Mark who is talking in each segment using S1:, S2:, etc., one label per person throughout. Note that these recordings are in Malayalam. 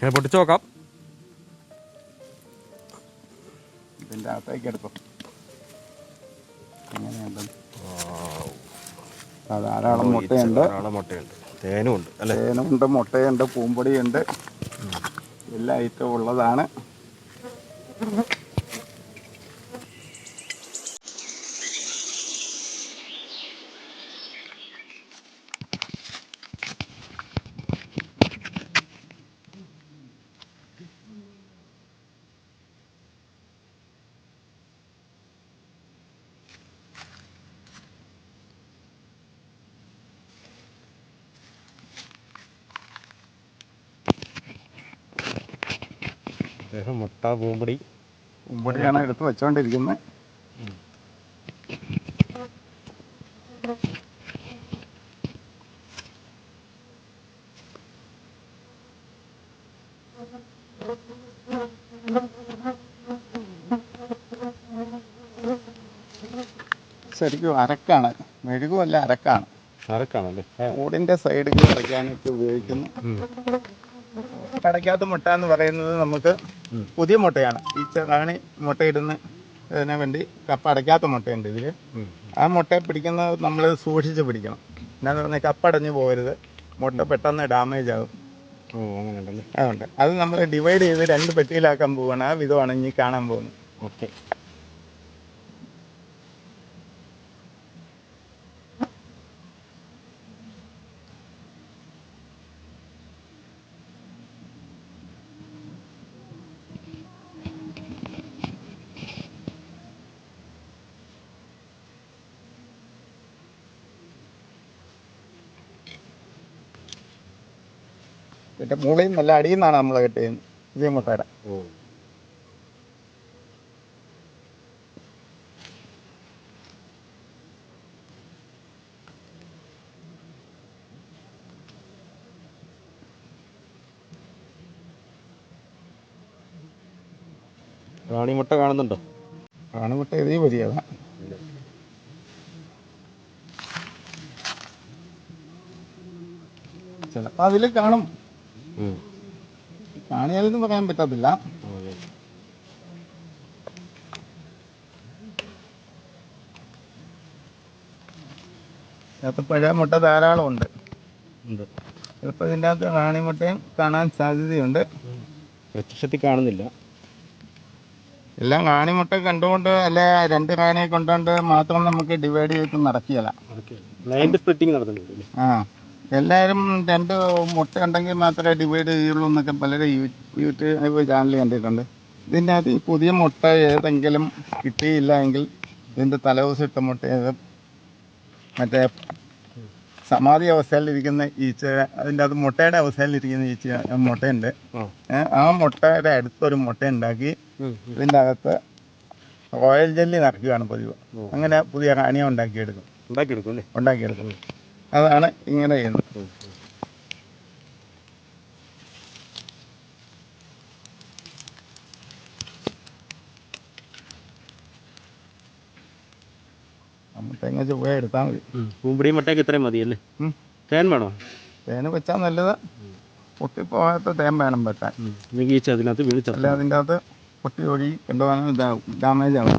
S1: ഞാൻ പൊട്ടിച്ച് നോക്കാം.
S2: ഇതിന്റെ അകത്തേക്ക് എടുത്തു. അങ്ങനെയുണ്ട് ധാരാളം മുട്ടയുണ്ട്.
S1: ധാരാളം മുട്ടയുണ്ട്. തേനും ഉണ്ട് അല്ലേ?
S2: തേനുണ്ട് മുട്ടയുണ്ട് പൂമ്പൊടിയുണ്ട്. എല്ലാ ഐറ്റവും ഉള്ളതാണ്.
S1: അദ്ദേഹം മുട്ട പൂമ്പടി.
S2: പൂമ്പടിയാണ് എടുത്ത് വെച്ചോണ്ടിരിക്കുന്നത് ശരിക്കും അരക്കാണ്. മെഴുകുമല്ല അരക്കാണ്.
S1: അരക്കാണല്ലേ?
S2: ഓടിന്റെ സൈഡിൽ അരക്കാനൊക്കെ ഉപയോഗിക്കുന്നു. അടയ്ക്കാത്ത മുട്ട എന്ന് പറയുന്നത് നമുക്ക് പുതിയ മുട്ടയാണ്. ഈ ചെറാണി മുട്ടയിടുന്ന ഇതിനെ വേണ്ടി കപ്പ അടയ്ക്കാത്ത മുട്ടയുണ്ട് ഇതിൽ ആ മുട്ട പിടിക്കുന്നത് നമ്മൾ സൂക്ഷിച്ച് പിടിക്കണം. എന്നാന്ന് പറഞ്ഞാൽ കപ്പ അടഞ്ഞു പോകരുത്. മുട്ട പെട്ടെന്ന് ഡാമേജ് ആകും
S1: ഓ അങ്ങനെ അതുണ്ട്
S2: അതുകൊണ്ട് അത് നമ്മൾ ഡിവൈഡ് ചെയ്ത് രണ്ട് പെട്ടിയിലാക്കാൻ പോവുകയാണ് ആ വിധമാണ് ഇനി കാണാൻ പോകുന്നത്.
S1: ഓക്കെ
S2: പിന്നെ മുകളിൽ നല്ല അടിയിൽ നിന്നാണ് നമ്മൾ കട്ട് ചെയ്യുന്നത് ഇതേ മുട്ടയുടെ
S1: ഓ കാണുന്നുണ്ടോ?
S2: റാണിമുട്ട മുട്ട ഇതേ വലിയതാണ് ചിലപ്പോൾ അതിൽ കാണും. കാണിയാലെന്ന് പറയാൻ പറ്റത്തില്ല. അകത്ത് പഴയ മുട്ട ധാരാളം ഉണ്ട്. ചിലപ്പോൾ ഇതിന്റെ അകത്ത് റാണി മുട്ടയും കാണാൻ സാധ്യതയുണ്ട്.
S1: പ്രത്യക്ഷത്തിൽ കാണുന്നില്ല.
S2: എല്ലാം റാണി മുട്ട കണ്ടുകൊണ്ട് അല്ലെ രണ്ട് റാണിയെ കൊണ്ടുകൊണ്ട് മാത്രം നമുക്ക് ഡിവൈഡ് ചെയ്ത് നടക്കുകയില്ല ആ. എല്ലാവരും രണ്ട് മുട്ട ഉണ്ടെങ്കിൽ മാത്രമേ ഡിവൈഡ് ചെയ്യുള്ളൂ എന്നൊക്കെ പലരും യൂട്യൂബ് ചാനൽ കണ്ടിട്ടുണ്ട്. ഇതിന്റെ അകത്ത് ഈ പുതിയ മുട്ട ഏതെങ്കിലും കിട്ടിയില്ല എങ്കിൽ ഇതിന്റെ തലേദിവസം ഇട്ട മുട്ട ഏത്? മറ്റേ സമാധി അവസ്ഥയിലിരിക്കുന്ന ഈച്ച അതിന്റെ അത് മുട്ടയുടെ അവസ്ഥയിലിരിക്കുന്ന ഈച്ച മുട്ടയുണ്ട്.
S1: ആ.
S2: മുട്ടയുടെ അടുത്തൊരു മുട്ട ഉണ്ടാക്കി ഇതിന്റെ അകത്ത് റോയൽ ജെല്ലി നിറയ്ക്കുകയാണ് പതിവ്. അങ്ങനെ പുതിയ കാണിയ ഉണ്ടാക്കിയെടുക്കും.
S1: ഉണ്ടാക്കിയെടുക്കും
S2: ഉണ്ടാക്കിയെടുക്കും. അതാണ് ഇങ്ങനെ ചെയ്യുന്നത്. തേങ്ങ തെങ്ങ ചുവ എടുത്താൽ മതി.
S1: പൂമ്പടിയും വട്ടയൊക്കെ ഇത്രയും മതിയല്ലേ. തേൻ വേണോ?
S2: തേന് വെച്ചാൽ നല്ലത്. പൊട്ടിപ്പോകാത്ത തേൻ വേണം വെക്കാൻ.
S1: വീഴ്ച അതിനകത്ത് വീഴ്ച
S2: അല്ല അതിന്റെ അകത്ത് പൊട്ടി ഒഴുകി കൊണ്ടുപോകാൻ ഇതാവും ഡാമേജ് ആവും.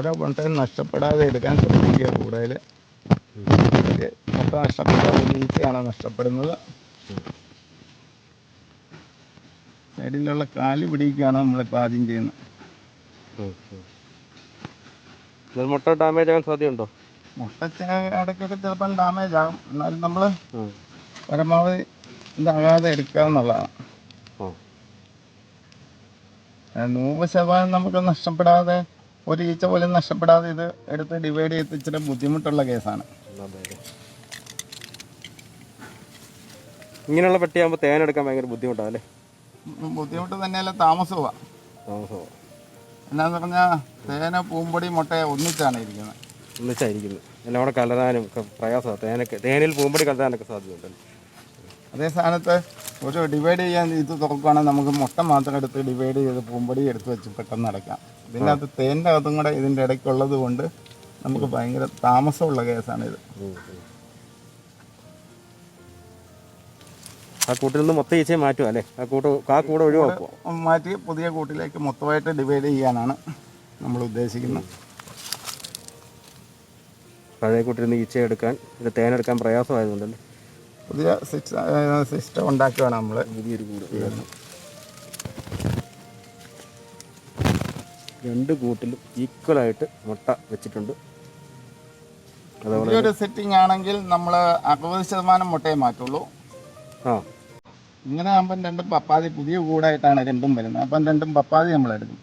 S2: ഓരോ മുട്ടയും നഷ്ടപ്പെടാതെ എടുക്കാൻ ശ്രമിക്കുക കൂടുതൽ മുട്ട നഷ്ടപ്പെടാതെ ഈച്ചയാണ് നഷ്ടപ്പെടുന്നത്. സൈഡിലുള്ള കാൽ പിടിക്കുകയാണ് നമ്മളിപ്പോൾ ആദ്യം ചെയ്യുന്നത്.
S1: മുട്ട ഡാമേജ് ആകാൻ സാധ്യതയുണ്ടോ?
S2: മുട്ട ഇടയ്ക്കൊക്കെ ചിലപ്പം ഡാമേജ് ആകും. എന്നാലും നമ്മൾ പരമാവധി ഇതാകാതെ എടുക്കുക എന്നുള്ളതാണ്. നൂറ് ശതമാനം നമുക്ക് നഷ്ടപ്പെടാതെ ഒരു ഈച്ച പോലും നഷ്ടപ്പെടാതെ ഇത് എടുത്ത് ഡിവൈഡ് ചെയ്ത് ഇച്ചിരി ബുദ്ധിമുട്ടുള്ള കേസാണ്.
S1: ഇങ്ങനെയുള്ള പെട്ടിയാകുമ്പോൾ തേൻ എടുക്കാൻ ഭയങ്കര ബുദ്ധിമുട്ടാണ് അല്ലേ?
S2: ബുദ്ധിമുട്ട് തന്നെയല്ല താമസമാണ്
S1: താമസമാണ്
S2: എന്നാന്ന് പറഞ്ഞാൽ തേന പൂമ്പൊടി മുട്ട ഒന്നിച്ചാണ് ഇരിക്കുന്നത്.
S1: ഒന്നിച്ചായിരിക്കുന്നത് എല്ലാം കൂടെ കലരാനും പ്രയാസമാണ് തേനൊക്കെ തേനിൽ പൂമ്പൊടി കലരാനൊക്കെ സാധ്യതയുണ്ടല്ലോ?
S2: അതേ സ്ഥാനത്ത് ഒരു ഡിവൈഡ് ചെയ്യാൻ ഇത് തുറക്കുകയാണെങ്കിൽ നമുക്ക് മുട്ട മാത്രം എടുത്ത് ഡിവൈഡ് ചെയ്ത് പൂമ്പടി എടുത്ത് വെച്ച് പെട്ടെന്ന് അടയ്ക്കാം. ഇതിന്റെ അകത്ത് തേന്റെ അകത്തും കൂടെ ഇതിന്റെ ഇടയ്ക്കുള്ളത് കൊണ്ട് നമുക്ക് ഭയങ്കര താമസമുള്ള കേസാണ് ഇത്.
S1: ആ കൂട്ടിൽ നിന്ന് മൊത്തം ഈച്ചയെ മാറ്റുക അല്ലേ? ആ കൂട്ട് ആ കൂടെ ഒഴിവാക്കുക
S2: മാറ്റി പുതിയ കൂട്ടിലേക്ക് മൊത്തമായിട്ട് ഡിവൈഡ് ചെയ്യാനാണ് നമ്മൾ ഉദ്ദേശിക്കുന്നത്.
S1: പഴയ കൂട്ടിൽ നിന്ന് ഈച്ച എടുക്കാൻ ഇത് തേനെടുക്കാൻ പ്രയാസമായതുകൊണ്ടല്ലേ?
S2: പുതിയ സിസ്റ്റം ഉണ്ടാക്കുകയാണ് നമ്മൾ
S1: പുതിയൊരു കൂട് രണ്ട് കൂട്ടിലും ഈക്വലായിട്ട് മുട്ട വെച്ചിട്ടുണ്ട്.
S2: ഒരു സെറ്റിംഗ് ആണെങ്കിൽ നമ്മൾ അറുപത് ശതമാനം മുട്ടയെ മാറ്റുള്ളൂ.
S1: ആ.
S2: ഇങ്ങനെ ആകുമ്പം രണ്ടും പപ്പാതി പുതിയ കൂടായിട്ടാണ് രണ്ടും വരുന്നത്. അപ്പം രണ്ടും പപ്പാതി നമ്മൾ എടുക്കും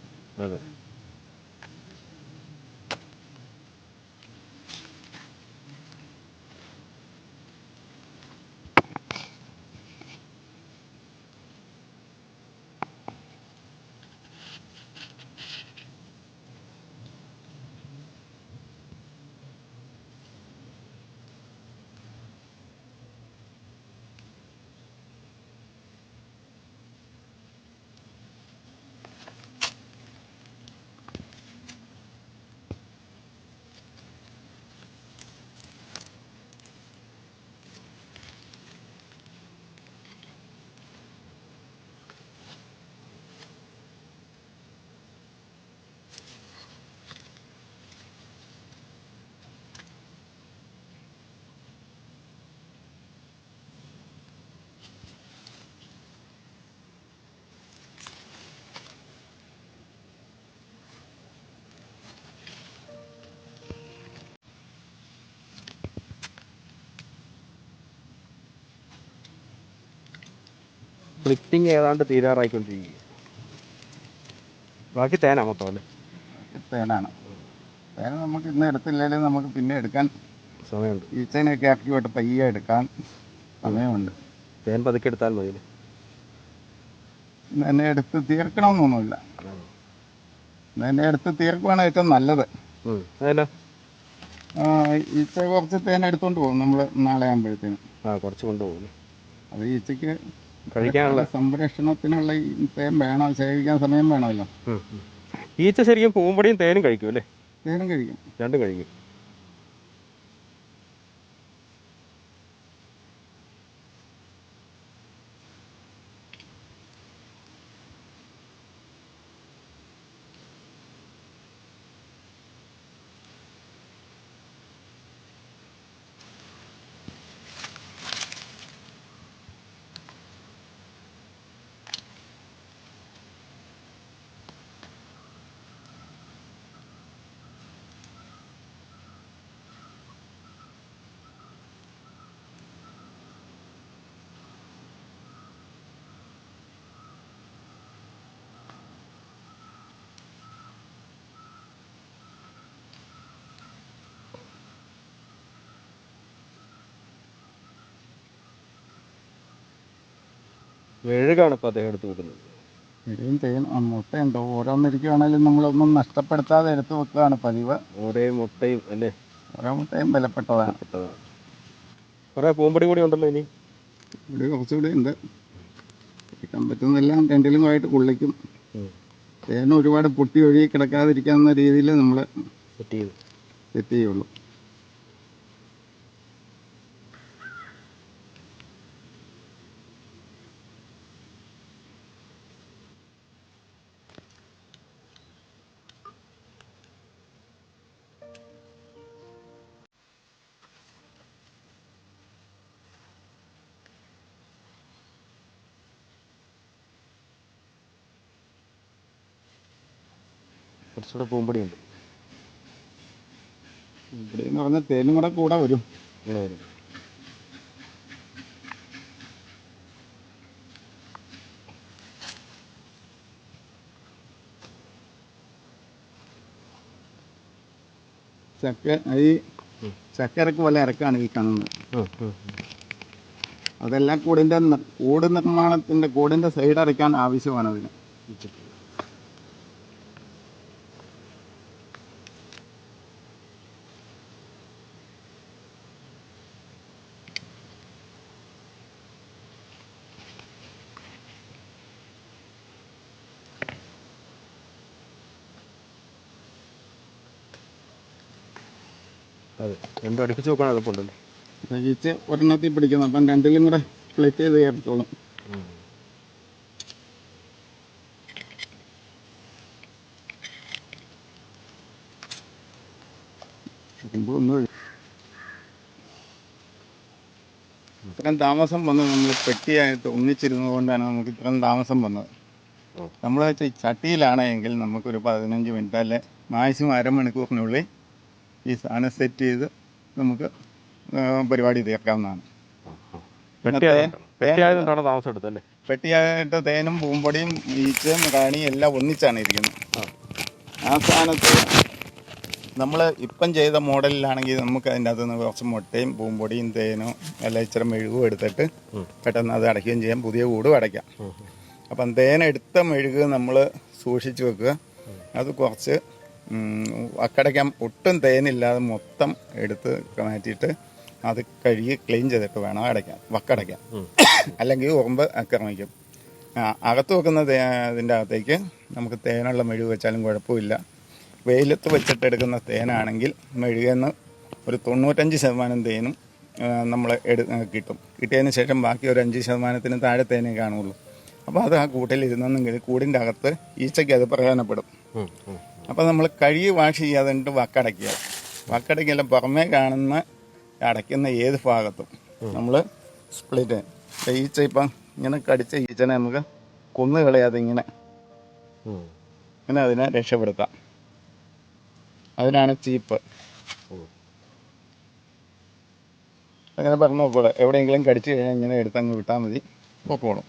S1: ഫ്ലിറ്റിങ് ഏതാണ്ട് തീരാറായിക്കൊണ്ടിരിക്കുക ബാക്കി തേനാ മൊത്തം അല്ലേ?
S2: തേനാണ്. തേന നമുക്ക് ഇന്ന് എടുത്തില്ലെങ്കിലും നമുക്ക് പിന്നെ എടുക്കാൻ
S1: സമയമുണ്ട്.
S2: ഈ ഈച്ചനെയൊക്കെ ആക്കി വിട്ട് പയ്യ എടുക്കാൻ സമയമുണ്ട്.
S1: തേൻ പതുക്കെ എടുത്താൽ മതി
S2: എന്നെ എടുത്ത് തീർക്കണമെന്നൊന്നുമില്ല. എന്നെ എടുത്ത് തീർക്കുവാണ് ഏറ്റവും നല്ലത്.
S1: അതല്ല
S2: ഈച്ച കുറച്ച് തേൻ എടുത്തുകൊണ്ട് പോകും നമ്മൾ നാളെ ആകുമ്പോഴത്തേനും
S1: ആ കുറച്ച് കൊണ്ടുപോകും
S2: അത് ഈച്ചയ്ക്ക്
S1: കഴിക്കാനുള്ള
S2: സംരക്ഷണത്തിനുള്ള തേൻ വേണം? ശേഖരിക്കാൻ സമയം വേണമല്ലോ.
S1: ഈച്ച ശരിക്കും പൂമ്പടിയും തേനും കഴിക്കും അല്ലേ?
S2: തേനും കഴിക്കും.
S1: രണ്ടും കഴിക്കും. വെഴുകാണ് ഇപ്പോൾ അദ്ദേഹം എടുത്ത് വെക്കുന്നത്.
S2: ഇടിയും ചെയ്യണം മുട്ടയുണ്ട് ഓരോന്നിരിക്കുവാണെങ്കിലും നമ്മളൊന്നും നഷ്ടപ്പെടുത്താതെ എടുത്തു വെക്കുകയാണ് പതിവ്.
S1: ഓരോ മുട്ടയും അല്ലേ?
S2: ഓരോ മുട്ടയും വിലപ്പെട്ടതാണ്.
S1: പെട്ടതാണ് കുറേ പൂമ്പടി കൂടി ഉണ്ടല്ലോ ഇനി?
S2: ഇവിടെ കുറച്ചുകൂടി ഉണ്ട്. കിട്ടാൻ പറ്റുന്നതെല്ലാം രണ്ടിലും ആയിട്ട് കൊള്ളിക്കും. ഒരുപാട് പൊട്ടി ഒഴുകി കിടക്കാതിരിക്കാവുന്ന രീതിയിൽ നമ്മൾ
S1: സെറ്റ് ചെയ്ത്.
S2: സെറ്റ് ചെയ്യുള്ളൂ.
S1: കുറച്ചുകൂടെ പൂമ്പടി ഉണ്ട്.
S2: ഇവിടെ എന്ന് പറഞ്ഞാൽ തേനും കൂടെ കൂടെ വരും.
S1: വരും.
S2: ചക്ക ഈ ചക്കരക്ക് പോലെ ഇറക്കാണ് ഈ കാണുന്നത്
S1: ഉം.
S2: അതെല്ലാം കൂടിന്റെ കൂട് നിർമ്മാണത്തിന്റെ കൂടിന്റെ സൈഡ് അരയ്ക്കാൻ ആവശ്യമാണ് അതിന്.
S1: അതെ. രണ്ടും അടുപ്പിച്ച് നോക്കാൻ എളുപ്പമുണ്ടല്ലോ.
S2: ഈച്ച ഒരെണ്ണത്തിൽ പിടിക്കുന്നു. അപ്പം രണ്ടിലും കൂടെ സ്പ്ലിറ്റ് ചെയ്ത് ഒന്ന് ഇത്രയും താമസം വന്നത് നമ്മൾ പെട്ടിയായിട്ട് ഒന്നിച്ചിരുന്നത് കൊണ്ടാണ് നമുക്ക് ഇത്രയും താമസം വന്നത്. നമ്മൾ ഈ ചട്ടിയിലാണെങ്കിൽ നമുക്കൊരു പതിനഞ്ച് മിനിറ്റ് അല്ലെ മാക്സിമം അരമണിക്കൂറിനുള്ളിൽ ഈ സാധനം സെറ്റ് ചെയ്ത് നമുക്ക് പരിപാടി തീർക്കാവുന്നതാണ്. പെട്ടിയായിട്ട് തേനും പൂമ്പൊടിയും ഈച്ചയും കാണിയും എല്ലാം ഒന്നിച്ചാണ് ഇരിക്കുന്നത്.
S1: ആ.
S2: സാധനത്ത് സ്ഥാനത്ത് നമ്മൾ ഇപ്പം ചെയ്ത മോഡലിലാണെങ്കിൽ നമുക്ക് അതിന്റെ അകത്ത് നിന്ന് കുറച്ച് മുട്ടയും പൂമ്പൊടിയും തേനും എല്ലാം ഇച്ചിരി മെഴുകും എടുത്തിട്ട് പെട്ടെന്ന് അത് അടയ്ക്കുകയും ചെയ്യാം. പുതിയ കൂടും അടയ്ക്കാം. അപ്പം തേനെടുത്ത മെഴുക് നമ്മൾ സൂക്ഷിച്ചു വെക്കുക. അത് കുറച്ച് ഉം, അക്കടയ്ക്കാൻ ഒട്ടും തേനില്ലാതെ മൊത്തം എടുത്ത് മാറ്റിയിട്ട് അത് കഴുകി ക്ലീൻ ചെയ്തിട്ട് വേണം അടയ്ക്കാൻ വക്കടയ്ക്കാൻ. അല്ലെങ്കിൽ ഉറുമ്പ് ആക്രമിക്കും. അകത്ത് വെക്കുന്ന ഇതിന്റെ അകത്തേക്ക് നമുക്ക് തേനുള്ള മെഴുക് വെച്ചാലും കുഴപ്പമില്ല. വെയിലത്ത് വെച്ചിട്ട് എടുക്കുന്ന തേനാണെങ്കിൽ മെഴുകുന്ന ഒരു തൊണ്ണൂറ്റഞ്ച് ശതമാനം തേനും നമ്മൾ എടു കിട്ടും. കിട്ടിയതിന് ശേഷം ബാക്കി ഒരു അഞ്ച് ശതമാനത്തിന് താഴെ തേനേ കാണുള്ളൂ. അപ്പോൾ അത് ആ കൂട്ടിൽ ഇരുന്നെങ്കിൽ കൂടിന്റെ അകത്ത് ഈച്ചയ്ക്ക് അത് പ്രയോജനപ്പെടും. അപ്പോൾ നമ്മൾ കഴുകി വാഷ് ചെയ്യാതെ എന്നിട്ട് വക്കടയ്ക്കുക. വക്കടയ്ക്കല്ല പുറമേ കാണുന്ന അടയ്ക്കുന്ന ഏത് ഭാഗത്തും നമ്മൾ സ്പ്ലിറ്റ് ഈച്ച ഇപ്പം ഇങ്ങനെ കടിച്ച ഈച്ചനെ നമുക്ക് കൊന്നു കളയാതെ ഇങ്ങനെ ഇങ്ങനെ അതിനെ രക്ഷപ്പെടുത്താം. അതിനാണ് ചീപ്പ്. അങ്ങനെ പറഞ്ഞു നോക്കോളൂ എവിടെയെങ്കിലും കടിച്ചു കഴിഞ്ഞാൽ ഇങ്ങനെ എടുത്തങ്ങ് വിട്ടാൽ മതി. പൊക്കോളും.